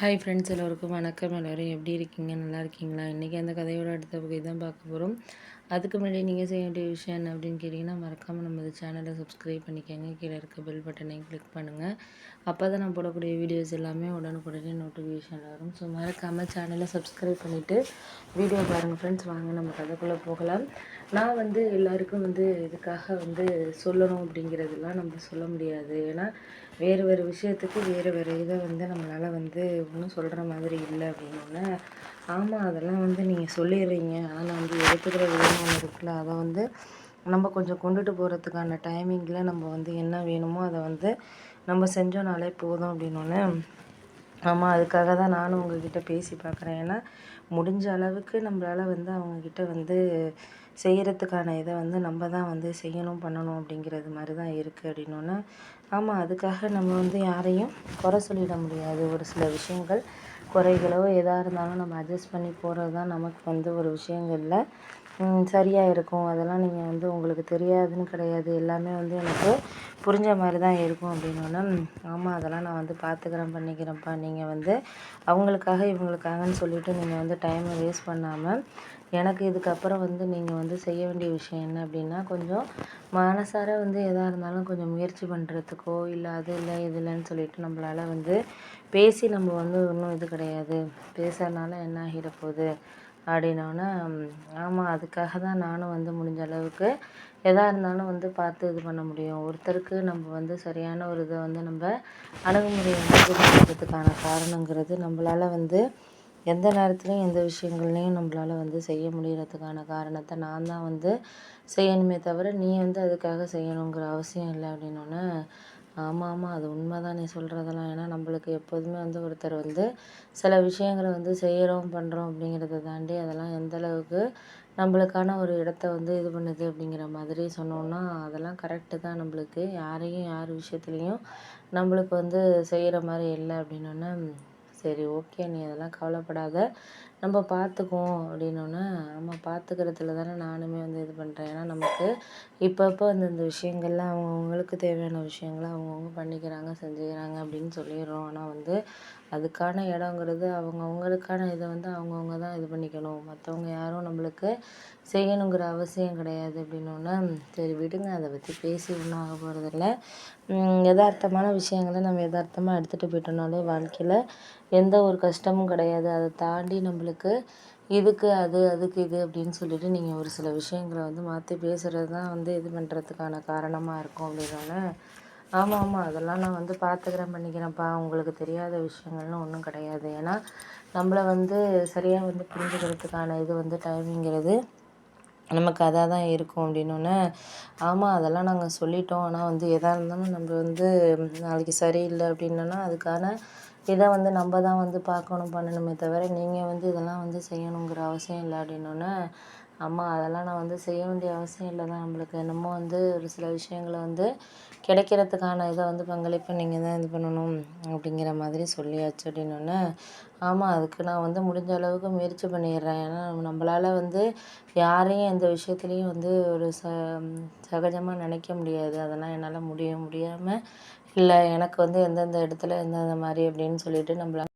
Hi friends எல்லோருக்கும் வணக்கம். எல்லோரும் எப்படி இருக்கீங்க? நல்லா இருக்கீங்களா? இன்றைக்கி அந்த கதையோட அடுத்த பகுதி தான் பார்க்க போகிறோம் அதுக்கு முன்னாடி நீங்கள் செய்ய வேண்டிய விஷயம் என்ன அப்படின்னு கேட்டிங்கன்னா மறக்காமல் நம்ம சேனலை சப்ஸ்கிரைப் பண்ணிக்கோங்க. கீழே இருக்க பெல் பட்டனையும் கிளிக் பண்ணுங்கள் அப்போ தான் நான் போடக்கூடிய வீடியோஸ் எல்லாமே உடனுக்குடனே நோட்டிஃபிகேஷன் வரும். ஸோ மறக்காமல் சேனலை சப்ஸ்கிரைப் பண்ணிவிட்டு வீடியோ பாருங்கள் ஃப்ரெண்ட்ஸ் வாங்க நம்ம கதைக்குள்ளே போகலாம். நான் வந்து எல்லாருக்கும் வந்து இதுக்காக வந்து சொல்லணும் அப்படிங்கிறதுலாம் நம்ம சொல்ல முடியாது. ஏன்னா வேறு வேறு விஷயத்துக்கு வேறு வேறு இதை வந்து நம்மளால் வந்து ஒன்றும் சொல்கிற மாதிரி இல்லை அப்படின்னு. ஆமாம் அதெல்லாம் வந்து நீங்கள் சொல்லிடுறீங்க. ஆனால் எடுத்துக்கிற விதமாக இருக்குல்ல அதை வந்து நம்ம கொஞ்சம் கொண்டுட்டு போகிறதுக்கான டைமிங்கில் நம்ம வந்து என்ன வேணுமோ அதை வந்து நம்ம செஞ்சோனாலே போதும் அப்படின்னோடனே ஆமாம் அதுக்காக தான் நானும் உங்ககிட்ட பேசி பார்க்குறேன். ஏன்னா முடிஞ்ச அளவுக்கு நம்மளால் வந்து அவங்கக்கிட்ட வந்து செய்கிறதுக்கான இதை வந்து நம்ம தான் வந்து செய்யணும் பண்ணணும் அப்படிங்கிறது மாதிரி தான் இருக்குது அப்படின்னோடனே ஆமாம் அதுக்காக நம்ம வந்து யாரையும் குறை சொல்லிட முடியாது. ஒரு சில விஷயங்கள் குறைகளோ எதாக இருந்தாலும் நம்ம அட்ஜஸ்ட் பண்ணி போகிறது தான் நமக்கு வந்து ஒரு விஷயங்களில் சரியாக இருக்கும். அதெல்லாம் நீங்கள் வந்து உங்களுக்கு தெரியாதுன்னு கிடையாது. எல்லாமே வந்து எனக்கு புரிஞ்ச மாதிரி தான் இருக்கும் அப்படின்னோடனே ஆமாம் அதெல்லாம் நான் வந்து பார்த்துக்கிறேன் பண்ணிக்கிறேன்ப்பா. நீங்கள் வந்து அவங்களுக்காக இவங்களுக்காகன்னு சொல்லிவிட்டு நீங்கள் வந்து டைமை வேஸ்ட் பண்ணாமல் எனக்கு இதுக்கப்புறம் வந்து நீங்கள் வந்து செய்ய வேண்டிய விஷயம் என்ன அப்படின்னா கொஞ்சம் மனசார வந்து எதாக இருந்தாலும் கொஞ்சம் முயற்சி பண்ணுறதுக்கோ இல்லை அது இல்லை இது இல்லைன்னு சொல்லிட்டு நம்மளால வந்து பேசி நம்ம வந்து ஒன்றும் இது கிடையாது. பேசுறதுனால என்ன ஆகிட போகுது? அப்படின்னோடனே ஆமாம் அதுக்காக தான் நானும் வந்து முடிஞ்ச அளவுக்கு எதாக இருந்தாலும் வந்து பார்த்து இது பண்ண முடியும். ஒருத்தருக்கு நம்ம வந்து சரியான ஒரு இதை வந்து நம்ம அணுகுமுறையை வந்து காரணங்கிறது நம்மளால வந்து எந்த நேரத்துலையும் எந்த விஷயங்கள்லையும் நம்மளால் வந்து செய்ய முடியறதுக்கான காரணத்தை நான் தான் வந்து செய்யணுமே தவிர நீ வந்து அதுக்காக செய்யணுங்கிற அவசியம் இல்லை. அப்படின்னோடனே ஆமாம் ஆமாம் அது உண்மை தான் நீ சொல்கிறதெல்லாம் ஏன்னா நம்மளுக்கு எப்போதுமே வந்து ஒருத்தர் வந்து சில விஷயங்களை வந்து செய்கிறோம் பண்ணுறோம் அப்படிங்கிறத தாண்டி அதெல்லாம் எந்த அளவுக்கு நம்மளுக்கான ஒரு இடத்த வந்து இது பண்ணுது அப்படிங்கிற மாதிரி சொன்னோன்னா அதெல்லாம் கரெக்டு தான் நம்மளுக்கு. யாரையும் யார் விஷயத்துலையும் நம்மளுக்கு வந்து செய்கிற மாதிரி இல்லை அப்படின்னோடனே சரி ஓகே நீ அதெல்லாம் கவலைப்படாத. நம்ம பார்த்துக்குவோம் அப்படின்னோன்னே ஆமாம் பார்த்துக்கிறதுல தானே நானுமே வந்து இது பண்ணுறேன் ஏன்னா நமக்கு இப்பப்போ அந்தந்த விஷயங்கள்லாம் அவங்கவுங்களுக்கு தேவையான விஷயங்களை அவங்கவுங்க பண்ணிக்கிறாங்க செஞ்சுக்கிறாங்க அப்படின்னு சொல்லிடுறோம். ஆனால் வந்து அதுக்கான இடங்கிறது அவங்கவுங்களுக்கான இதை வந்து அவங்கவுங்க தான் இது பண்ணிக்கணும். மற்றவங்க யாரும் நம்மளுக்கு செய்யணுங்கிற அவசியம் கிடையாது அப்படின்னோன்னே சரி விடுங்க. அதை பற்றி பேசி ஒன்றும் ஆக போகிறதில்ல எதார்த்தமான விஷயங்களை நம்ம எதார்த்தமாக எடுத்துகிட்டு போயிட்டோம்னாலே வாழ்க்கையில் எந்த ஒரு கஷ்டமும் கிடையாது. அதை தாண்டி நம்மளுக்கு இதுக்கு அது அதுக்கு இது அப்படின்னு சொல்லிட்டு நீங்கள் ஒரு சில விஷயங்களை வந்து மாற்றி பேசுகிறது தான் வந்து இது பண்ணுறதுக்கான காரணமாக இருக்கும் அப்படின்னோடனே ஆமாம் ஆமாம் அதெல்லாம் நான் வந்து பார்த்துக்கிறேன் பண்ணிக்கிறேன்ப்பா. உங்களுக்கு தெரியாத விஷயங்கள்னு ஒன்றும் கிடையாது. ஏன்னா நம்மள வந்து சரியாக வந்து புரிஞ்சுக்கிறதுக்கான இது வந்து டைமிங்கிறது நமக்கு அதாக தான் இருக்கும் அப்படின்னோடனே ஆமாம் அதெல்லாம் நாங்கள் சொல்லிட்டோம். ஆனால் வந்து எதாக இருந்தாலும் நம்ம வந்து நாளைக்கு சரியில்லை அப்படின்னோன்னா அதுக்கான இதை வந்து நம்ம தான் வந்து பார்க்கணும் பண்ணணுமே தவிர நீங்கள் வந்து இதெல்லாம் வந்து செய்யணுங்கிற அவசியம் இல்லை அப்படின்னோடனே அம்மா அதெல்லாம் நான் வந்து செய்ய வேண்டிய அவசியம் இல்லை தான் நம்மளுக்கு. என்னமோ வந்து ஒரு சில விஷயங்களை வந்து கிடைக்கிறதுக்கான இதை வந்து பங்களிப்பை நீங்கள் தான் இது பண்ணணும் அப்படிங்கிற மாதிரி சொல்லியாச்சு அப்படின்னோடனே ஆமாம் அதுக்கு நான் வந்து முடிஞ்ச அளவுக்கு முயற்சி பண்ணிடுறேன். ஏன்னா நம்மளால் வந்து யாரையும் எந்த விஷயத்துலையும் வந்து ஒரு ச சகஜமாக நினைக்க முடியாது. அதெல்லாம் என்னால் முடிய முடியாமல் இல்லை எனக்கு வந்து எந்தெந்த இடத்துல எந்தெந்த மாதிரி அப்படின்னு சொல்லிட்டு நம்மள